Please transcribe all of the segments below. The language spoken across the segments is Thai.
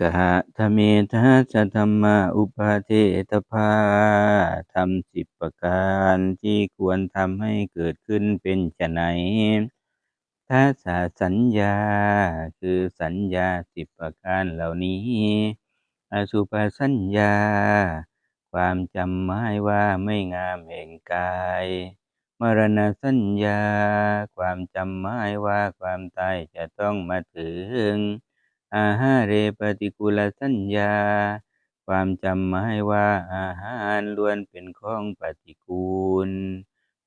กหะทะเมทัสสะธัมมาอุปาเทถภาธรรมสิบประการที่ควรทำให้เกิดขึ้นเป็นไฉนทัสสะสัญญาคือสัญญาสิบประการเหล่านี้ อสุภสัญญา ความจำหมายว่าไม่งามแห่งกาย มรณสัญญา ความจำหมายว่าความตายจะต้องมาถึง อาหาเรปฏิกูลสัญญา ความจำหมายว่าอาหารล้วนเป็นของปฏิกูล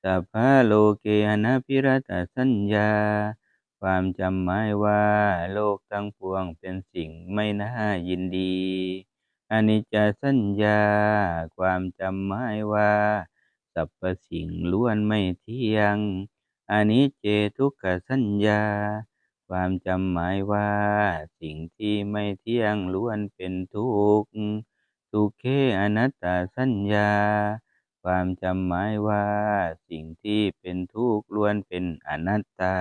สัพพะโลเกอนัพพิรตสัญญา ความจำหมายว่าโลกทั้งปวงเป็นสิ่งไม่น่ายินดีอนิจจสัญญา ความจำหมายว่าสรรพสิ่งล้วนไม่เที่ยงอนิจเจทุกขสัญญา ความจำหมายว่า สิ่งที่ไม่เที่ยงล้วนเป็นทุกข์ทุกเขอนัตตาสัญญา ความจำหมายว่า สิ่งที่เป็นทุกข์ล้วนเป็นอนัตตา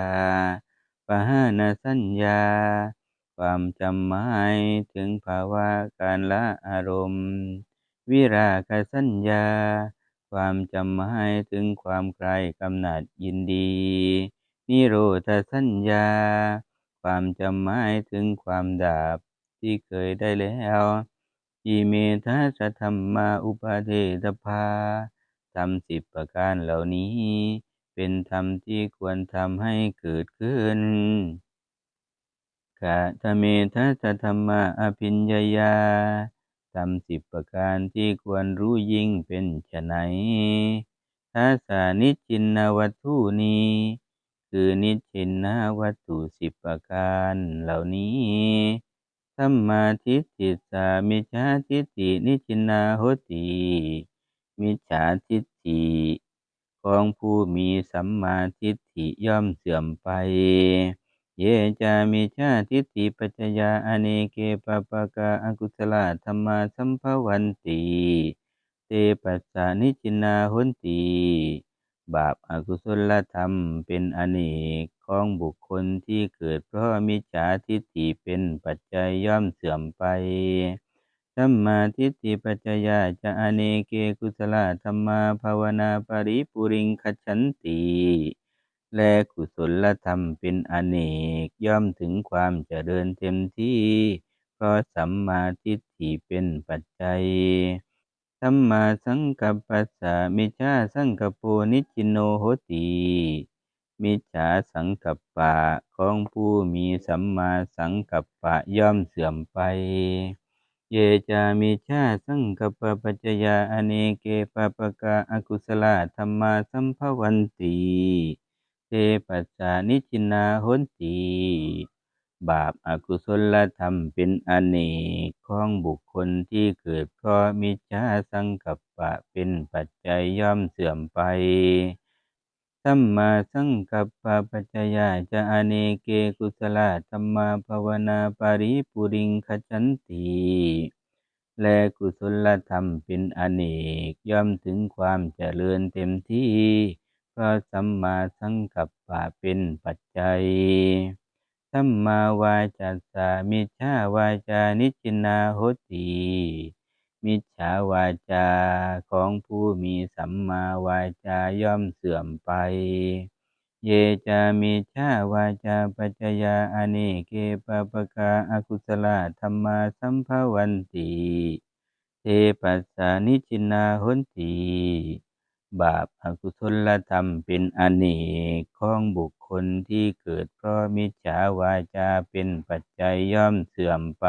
ปหานสัญญา ความจำหมายถึงภาวะการละอารมณ์ วิราคสัญญา ความจำหมายถึงความใคร่กำหนัดยินดี นิโรธสัญญา ความจำหมายถึงความดับที่เคยได้แล้วอิเมทัสธัมมาอุปาเทถภาธรรมสิบประการเหล่านี้ เป็นธรรมที่ควรทำให้เกิดขึ้นกะทะเมทัสธัมมาอภิญญายาธรรมสิบประการที่ควรรู้ยิ่งเป็นไฉนทัสสะนิจินวัตถุนี คือนิจฉินวัตถุสิบประการเหล่านี้สัมมาทิฏฐิสามิจฉาทิฏฐินิจฉินาโหติมิจฉาทิฏฐิของผู้มีสัมมาทิฏฐิย่อมเสื่อมไป เยจามิจฉาทิฏฐิปัจจยาอเนเกปปะกะอกุศลธรรมาสัมภวันติ เตปัสสะนิจินาโหติ บาปอกุศลธรรมเป็นอเนกของบุคคลที่เกิดเพราะมิจฉาทิฏฐิเป็นปัจจัยย่อมเสื่อมไปสัมมาทิฏฐิปัจจยาจะอเนเกกุศลธรรมาภาวนาปริปุริงคัจฉันติและกุศลธรรมเป็นอเนกย่อมถึงความเจริญเต็มที่ เพราะสัมมาทิฏฐิเป็นปัจจัย สัมมาสังกัปปัสสะมิจฉาสังกัปโปนิจิโนโหติมิจฉาสังกัปปะของผู้มีสัมมาสังกัปปะย่อมเสื่อมไป เยจามิจฉาสังกัปปะปัจจยาอเนเกปปะกะอกุศลธรรมาสัมภวันติเตปัสสะนิจินาโหติ บาปอากุศลธรรมเป็นอเนกของบุคคลที่เกิดเพราะมิจฉาสังกัปปะเป็นปัจจัยย่อมเสื่อมไปสัมมาสังกัปปะปัจจยาจะอเนเกกุศลธรรมาภาวนาปาริปุริงคัจฉันติและกุศลธรรมเป็นอเนกย่อมถึงความเจริญเต็มที่เพราะสัมมาสังกัปปะเป็นปัจจัย สัมมาวาจัสสะมิจฉาวาจานิจินาโหติมิจฉาวาจาของผู้มีสัมมาวาจาย่อมเสื่อมไป เยจามิจฉาวาจาปัจจยาอเนเกปปะกะอากุศลธรรมาสัมภวันติเตปัสสะนิจินาโหติ บาปอกุศลธรรมเป็นอเนกของบุคคลที่เกิดเพราะมิจฉาวาจาเป็นปัจจัยย่อมเสื่อมไป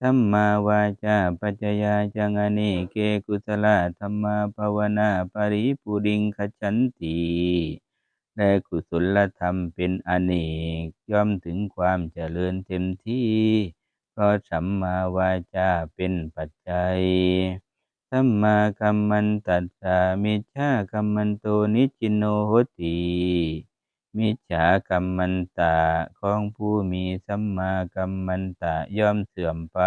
สัมมาวาจาปัจจยาจังอเนเกกุศลธรรมาภาวนาปริปุริงคัจฉันติและกุศลธรรมเป็นอเนกย่อมถึงความเจริญเต็มที่ เพราะสัมมาวาจาเป็นปัจจัย สัมมากัมมันตัสสะมิจฉากัมมันโตนิจิโนโหติมิจฉากัมมันตะของผู้มีสัมมากัมมันตะย่อมเสื่อมไป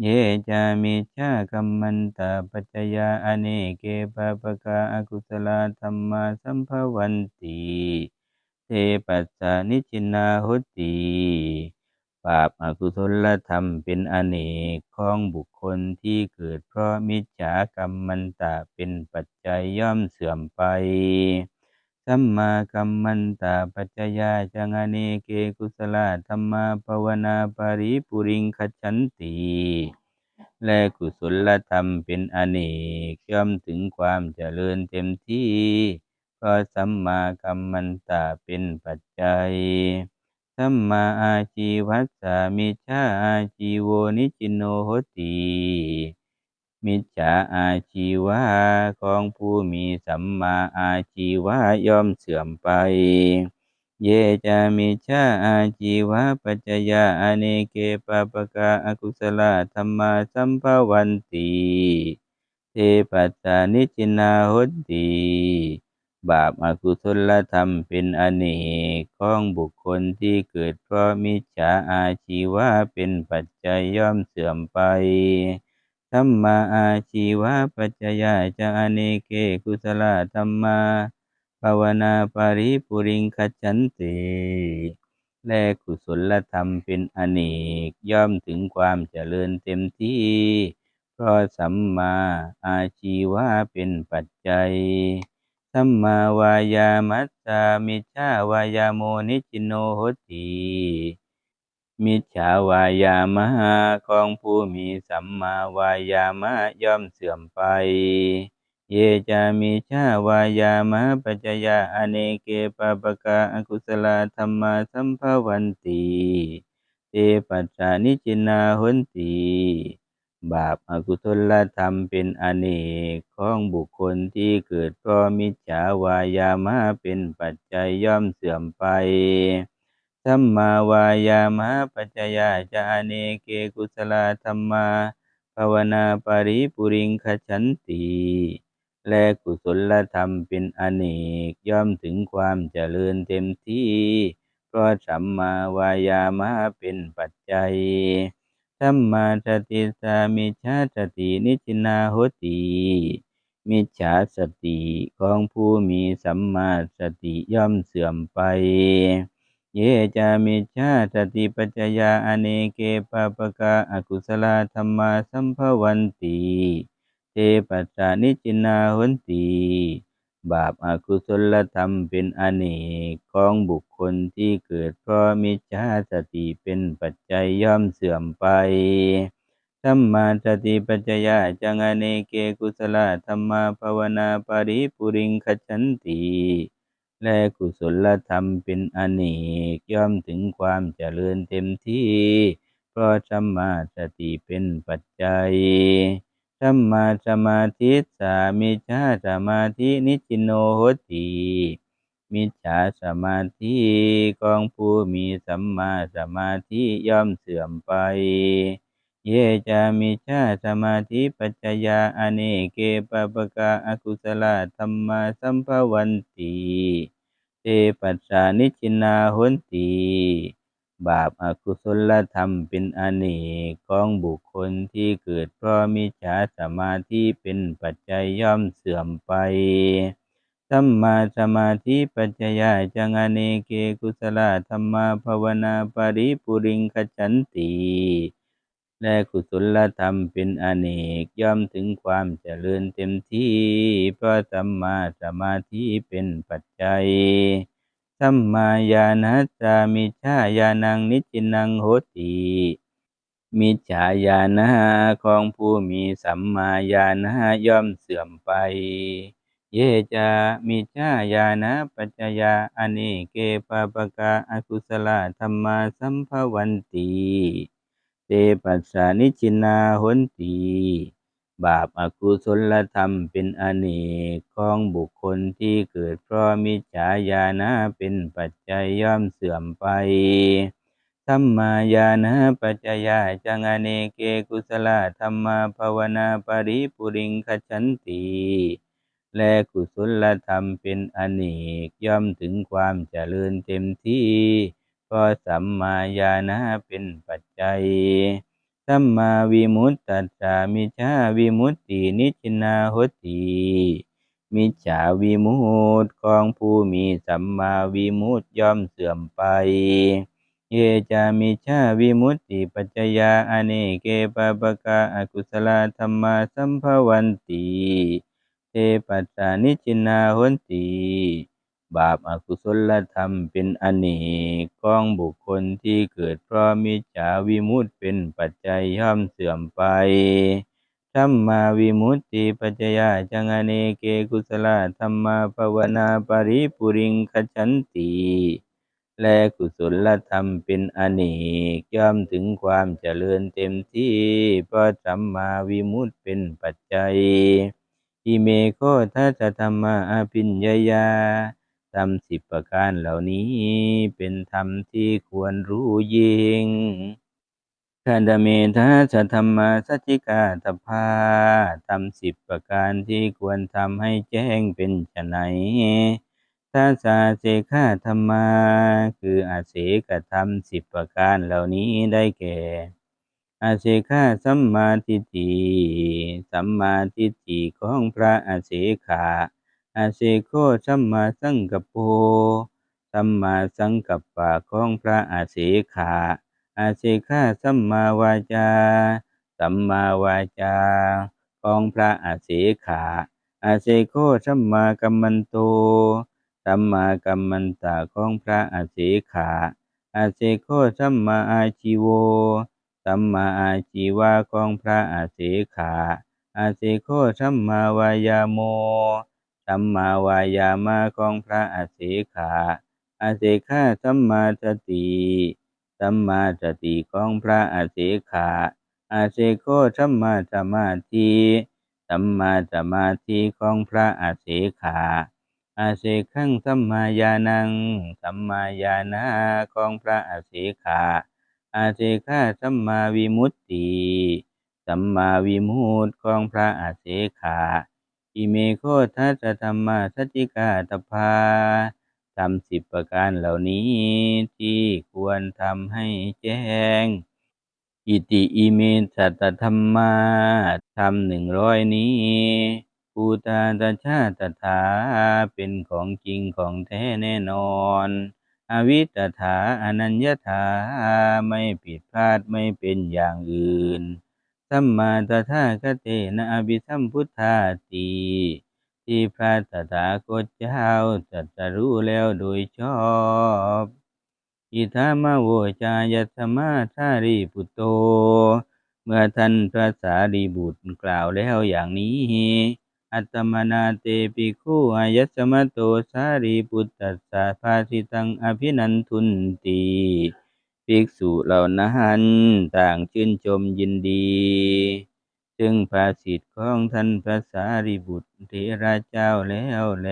เยจามิจฉากัมมันตะปัจจยาอเนเกปปะกะอกุศลธรรมาสัมภวันติเตปัสสะนิจินาโหติ บาปอากุศลธรรมเป็นอเนกของบุคคลที่เกิดเพราะมิจฉากรรมมันตะเป็นปัจจัยย่อมเสื่อมไป สัมมากัมมันตะปัจจยาจังอเนเกกุศลธรรมาภาวนาปริปุริงคฉันติและกุศลธรรมเป็นอเนกย่อมถึงความเจริญเต็มที่เพราะสัมมากัมมันตะเป็นปัจจัย สัมมาอาชีวัสสามิจฉาอาชีโวนิจินโนโหติมิจฉาอาชีวะของผู้มีสัมมาอาชีวะย่อมเสื่อมไป เยจามิจฉาอาชีวะปัจจยาอเนเกปปะกาอกุศลธรรมาสัมภวันติเทปัสสานิจินาหติ บาปอากุศลธรรมเป็นอเนกของบุคคลที่เกิดเพราะมิจฉาอาชีวะเป็นปัจจัยย่อมเสื่อมไปสัมมาอาชีวะปัจจยาจะอเนเกกุศลธรรมาภาวนาปริปุริงคจันติและกุศลธรรมเป็นอเนกย่อมถึงความเจริญเต็มที่เพราะสัมมาอาชีวะเป็นปัจจัย สัมมาวายามัสสามิจฉาวายาโมนิจิโนโหติมิจฉาวายามะของผู้มีสัมมาวายามะย่อมเสื่อมไป เยจามิจฉาวายามะปัจจยาอเนเกปปะกาอกุศลธรรมาสัมภวันติเตปัจจานิจินาหนติ บาปอากุศลธรรมเป็นอเนกของบุคคลที่เกิดเพราะมิจฉาวายามะเป็นปัจจัยย่อมเสื่อมไปสัมมาวายามะปัจจยาจาเนเกกุศลธรรมาภาวนาปริปุริงคฉันติและกุศลธรรมเป็นอเนกย่อมถึงความเจริญเต็มที่เพราะสัมมาวายามะเป็นปัจจัย สัมมาสติสามิชาสตินิจินาโหติมิจฉาสติของผู้มีสัมมาสติย่อมเสื่อมไป เยจามิจฉาสติปัจจยาอเนเกปาปกาอกุศลธรรมาสัมภวันติ เตปัสสานิจินาหนติ บาปอากุศลธรรมเป็นอเนกของบุคคลที่เกิดเพราะมิจฉาสติเป็นปัจจัยย่อมเสื่อมไปสัมมาสติปัจจยาจังอเนเกกุศลธรรมาภาวนาปริปุริงคฉันติและกุศลธรรมเป็นอเนกย่อมถึงความเจริญเต็มที่ เพราะสัมมาสติเป็นปัจจัย สัมมาสมาธิสามิจฉาสมาธินิจิโนโหติมิจฉาสมาธิของผู้มีสัมมาสมาธิย่อมเสื่อมไป เยจามิจฉาสมาธิปัจจยาอเนเกปปะกาอกุศลธรรมาสัมภวันติเตปัสสานิจินาหนติ บาปอากุศลธรรมเป็นอเนกของบุคคลที่เกิดเพราะมิจฉาสมาธิเป็นปัจจัยย่อมเสื่อมไปสัมมาสมาธิปัจจยาจังอเนเกกุศลธรรมาภาวนาปริปุริงคฉันติและกุศลธรรมเป็นอเนกย่อมถึงความเจริญเต็มที่ เพราะสัมมาสมาธิเป็นปัจจัย สัมมาญาณัสสามิจฉาญาณังนิจินังโหติมิจฉาญาณะของผู้มีสัมมาญาณะย่อมเสื่อมไป เยจามิจฉาญาณะปัจจยาอเนเกปาปกาอกุศลธรรมาสัมภวันติเตปัสสานิจินาหนติ บาปอากุศลธรรมเป็นอเนกของบุคคลที่เกิดเพราะมิจฉาญาณะเป็นปัจจัยย่อมเสื่อมไปสัมมาญาณะปัจจยาจังอเนเกกุศลธรรมาภาวนาปริปุริงคฉันติและกุศลธรรมเป็นอเนกย่อมถึงความเจริญเต็มที่เพราะสัมมาญาณะเป็นปัจจัย สัมมาวิมุตตัสสามิจฉาวิมุตตินิจินาหติมิจฉาวิมุตติของผู้มีสัมมาวิมุตติย่อมเสื่อมไป เยจามิชาวิมุตติปัจจยาอเนเกปะปะกะอกุศลธรรมาสัมภวันติเตปัสสานิจินนาหนติ บาปอากุศลธรรมเป็นอเนกของบุคคลที่เกิดเพราะมิจฉาวิมุตเป็นปัจจัยย่อมเสื่อมไปสัมมาวิมุตติปัจจยาจังอเนเกกุศลธรรมาภาวนาปริปุริงคชันติและกุศลธรรมเป็นอเนกย่อมถึงความเจริญเต็มที่เพราะสัมมาวิมุตเป็นปัจจัยอิเมโคทัสธรรมาอภิญญายา ธรรมสิบประการเหล่านี้เป็นธรรมที่ควรรู้ยิ่งขันธเมทัสธรรมาสัจจิกาตภาธรรมสิบประการที่ควรทำให้แจ้งเป็นไฉนทัสสะเสขะธรรมา คืออาเสกธรรมสิบประการเหล่านี้ได้แก่ อาเสขะสัมมาทิฏฐิสัมมาทิฏฐิของพระอาเสขะ อาเสโคสัมมาสังกัปโปสัมมาสังกัปปะของพระอาเสขะอาเสขะสัมมาวาจา สัมมาวาจา ของพระอาเสขะอาเสโคสัมมากัมมันโต สัมมากัมมันตะของพระอาเสขะอาเสโคสัมมาอาชีโว สัมมาอาชีวะของพระอาเสขะอาเสโคสัมมาวายาโม สัมมาวายามะของพระอาเสขะอาเสขะสัมมาสติสัมมาสติของพระอาเสขะอาเสโคสัมมาสมาธิสัมมาสมาธิของพระอาเสขะอาเสขังสัมมาญาณังสัมมาญาณะของพระอาเสขะอาเสขะสัมมาวิมุตติสัมมาวิมุตติของพระอาเสขะ อิเมโคทัสธรรมาสัจจิกาตภาทำสิบประการเหล่านี้ที่ควรทำให้แจ้ง อิติอิเมสัตธรรมาธรรมหนึ่งร้อยนี้ภูตาตชาตถาเป็นของจริงของแท้แน่นอนอวิตถาอนัญญถาไม่ผิดพลาดไม่เป็นอย่างอื่น สัมมาตถาคเตนะอภิสัมพุทธาติที่พระตถาคตเจ้าตรัสรู้แล้วโดยชอบอิทามาโวจายัสมาสารีปุตโต เมื่อท่านพระสารีบุตรกล่าวแล้วอย่างนี้ อัตตมนาเตปิคูอายัสมโตสารีปุตตัสสะภาสิตังอภินันทุนตี ภิกษุเหล่านั้นต่างชื่นชมยินดี ซึ่งภาสิทธิ์ของท่านพระสารีบุตรเทระเจ้าแล้วแล